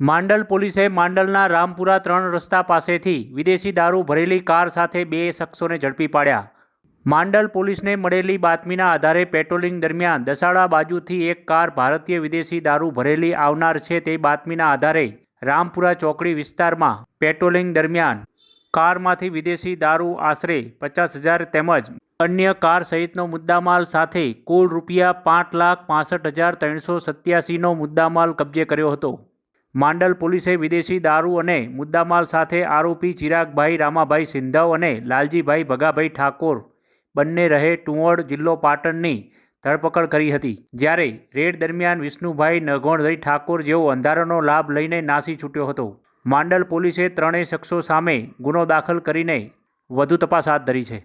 માંડલ પોલીસે માંડલના રામપુરા ત્રણ રસ્તા પાસેથી વિદેશી દારૂ ભરેલી કાર સાથે બે શખ્સોને ઝડપી પાડ્યા. માંડલ પોલીસને મળેલી બાતમીના આધારે પેટ્રોલિંગ દરમિયાન દસાડા બાજુથી એક કાર ભારતીય વિદેશી દારૂ ભરેલી આવનાર છે તે બાતમીના આધારે રામપુરા ચોકડી વિસ્તારમાં પેટ્રોલિંગ દરમિયાન કારમાંથી વિદેશી દારૂ આશરે પચાસ હજાર તેમજ અન્ય કાર સહિતનો મુદ્દામાલ સાથે કુલ રૂપિયા પાંચ લાખ પાસઠ હજાર ત્રણસો સત્યાસીનો મુદ્દામાલ કબજે કર્યો હતો. માંડલ પોલીસે વિદેશી દારૂ અને મુદ્દામાલ સાથે આરોપી ચિરાગભાઈ, રામાભાઈ સિંધવ અને લાલજીભાઈ ભગાભાઈ ઠાકોર બંને રહે ટુંવડ જિલ્લો પાટણની ધરપકડ કરી હતી. જ્યારે રેડ દરમિયાન વિષ્ણુભાઈ નગોણભાઈ ઠાકોર જેવો અંધારાનો લાભ લઈને નાસી છૂટ્યો હતો. માંડલ પોલીસે ત્રણેય શખ્સો સામે ગુનો દાખલ કરીને વધુ તપાસ હાથ ધરી છે.